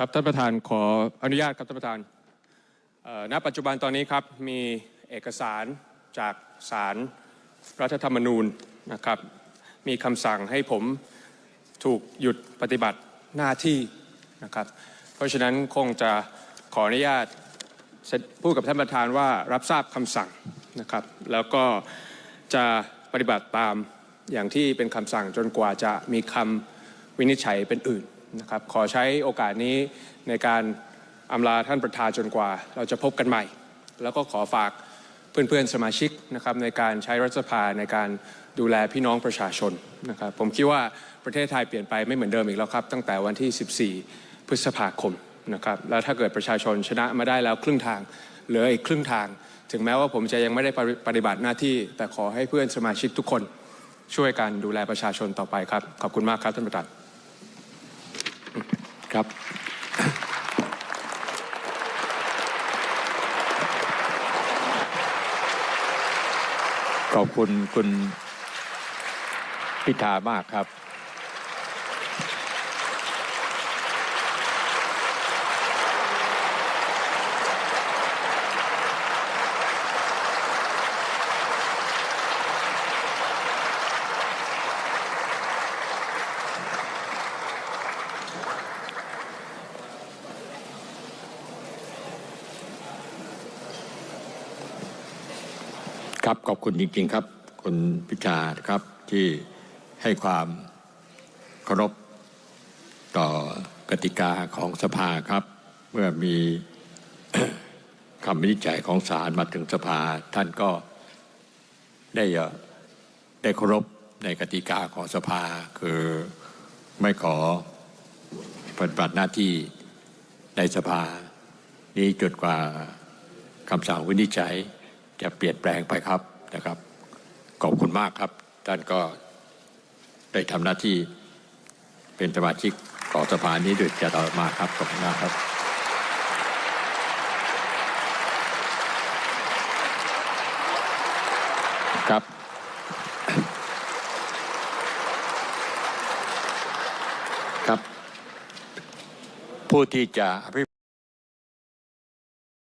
ครับท่านประธานขออนุญาตครับท่านประธานณปัจจุบันตอนนี้ครับมีเอกสารจากศาลรรัฐธรรมนูญนะครับมีคำสั่งให้ผมถูกหยุดปฏิบัติหน้าที่นะครับเพราะฉะนั้นคงจะขออนุญาตพูดกับท่านประธานว่ารับทราบคำสั่งนะครับแล้วก็จะปฏิบัติตามอย่างที่เป็นคำสั่งจนกว่าจะมีคำวินิจฉัยเป็นอื่น นะครับขอใช้โอกาสนี้ในการอำลาท่านประธานจนกว่า เราจะพบกันใหม่ แล้วก็ขอฝากเพื่อนๆสมาชิกนะครับในการใช้รัฐสภาในการดูแลพี่น้องประชาชนนะครับผมคิดว่าประเทศไทยเปลี่ยนไปไม่เหมือนเดิมอีกแล้วครับ ตั้งแต่วันที่ 14 พฤษภาคมนะครับแล้วถ้าเกิดประชาชนชนะมาได้แล้วครึ่งทางเหลืออีกครึ่งทาง ถึงแม้ว่าผมจะยังไม่ได้ปฏิบัติหน้าที่ แต่ขอให้เพื่อนสมาชิกทุกคนช่วยกันดูแลประชาชนต่อไปครับ ขอบคุณมากครับท่านประธาน ครับ ขอบคุณคุณพิธามากครับ ครับขอบคุณจริงๆครับคุณพิชาครับที่ให้ความเคารพต่อกติกาของสภาครับ เมื่อมีคำวินิจฉัยของศาลมาถึงสภา ท่านก็ได้เอ่อได้เคารพในกติกาของสภา คือไม่ขอปฏิบัติหน้าที่ในสภา นี้จนกว่าคำสั่งวินิจฉัย จะเปลี่ยนแปลงไปครับนะครับ ขอบคุณมากครับ ท่านก็ได้ทำหน้าที่เป็นสมาชิกของสภานี้โดยจะต่อมาครับขอบคุณมากครับ ครับ ครับ ผู้ที่จะอภิ